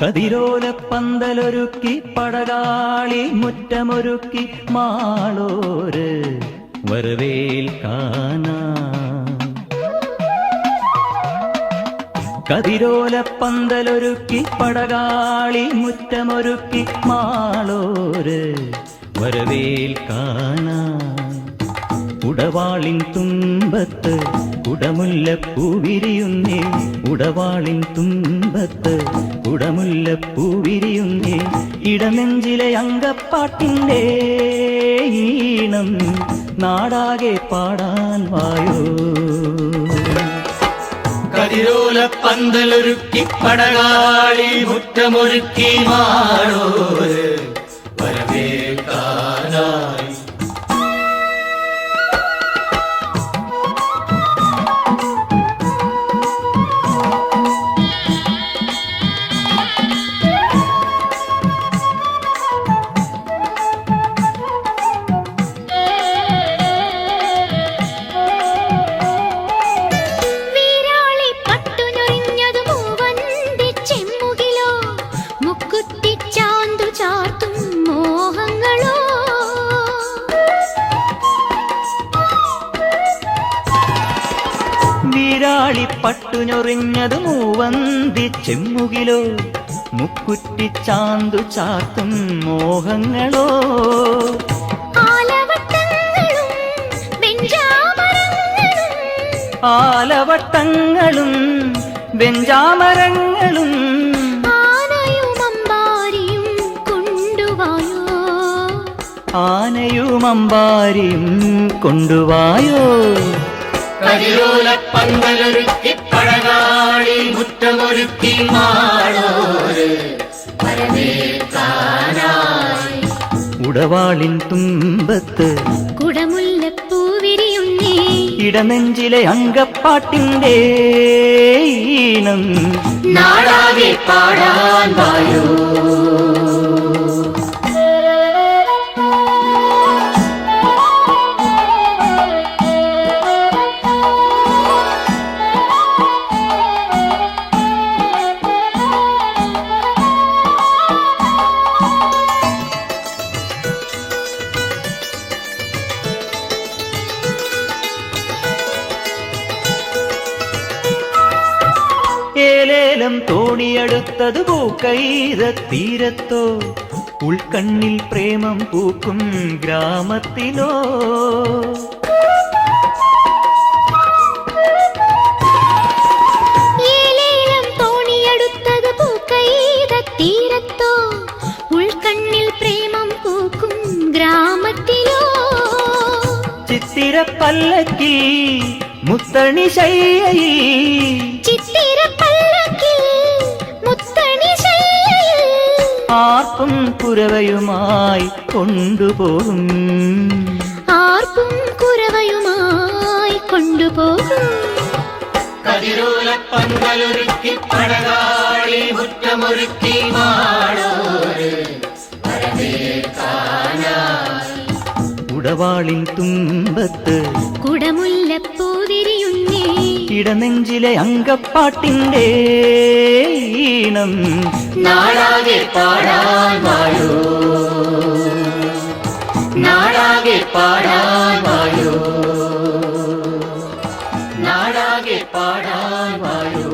കതിരോല പന്തലൊരുക്കി പടകാളി മുറ്റമൊരുക്കി മാളോര് വരവേൽക്കാനാ കതിരോല പന്തലൊരുക്കി പടകാളി മുറ്റമൊരുക്കി മാളോര് വരവേൽക്കാനാ ഉടവാളിൻ തുമ്പത്ത് കുടമുല്ലപ്പൂവിരിയുന്നേ ഉടവാളിൻ തുമ്പത്ത് കുടമുല്ലപ്പൂവിരിയുന്നേ ഇടനെഞ്ചിലെ അങ്കപ്പാട്ടിന്റെ ഈണം നാടാകെ പാടാൻ വായോ. കതിരോല പന്തലൊരുക്കി പടകാളി മുറ്റമൊരുക്കി മാളോര് വീരാളി പട്ടുനൊറിഞ്ഞത് മൂവന്തി ചെമ്മുകിലോ മുക്കുറ്റി ചാന്തു ചാത്തും മോഹങ്ങളോ. ആലവട്ടങ്ങളും വെഞ്ചാമരങ്ങളും ആലവട്ടങ്ങളും വെഞ്ചാമരങ്ങളും ആനയും അമ്പാരിയും കൊണ്ടുവായോ? ആനയും അമ്പാരിയും കൊണ്ടുവായോ കതിരോല പന്തലൊരുക്കി പടകാളി മുറ്റമൊരുക്കി മാളോര് വരവേൽക്കാനായി ഉടവാളിൻ തുമ്പത്ത് കുടമുല്ലപ്പൂവിരിയുന്നേ ഇടനെഞ്ചിലെ അങ്കപ്പാട്ടിന്റെ ഈണം നാടാകെ പാടാൻ വായോ ഏലേലം തോണിയെടുത്തത് പൂക്കൈത തീരത്തോ? ഉൾക്കണ്ണിൽ പ്രേമം പൂക്കും ഗ്രാമത്തിലോ തീരത്തോ? ഉൾക്കണ്ണിൽ പ്രേമം പൂക്കും ഗ്രാമത്തിലോ ചിത്തിര പല്ലക്കി മുത്തണി ശയ്യയിൽ ആർപ്പും കുറവയുമായി കൊണ്ടുപോകും. ആർപ്പും കുറവയുമായി കൊണ്ടുപോകും. കതിരോലപ്പന്തലൊരുക്കി പടകാളി മുറ്റമൊരുക്കി ഉടവാളിൻ തുമ്പത്ത് കുടമുല്ലപ്പൂവിരിയുന്നേ ഇടനെഞ്ചിലെ അങ്കപ്പാട്ടിന്റെ ഈണം നാടാകെ പാടാൻ വായോ നാടാകെ പാടാൻ വായോ നാടാകെ പാടാൻ വായോ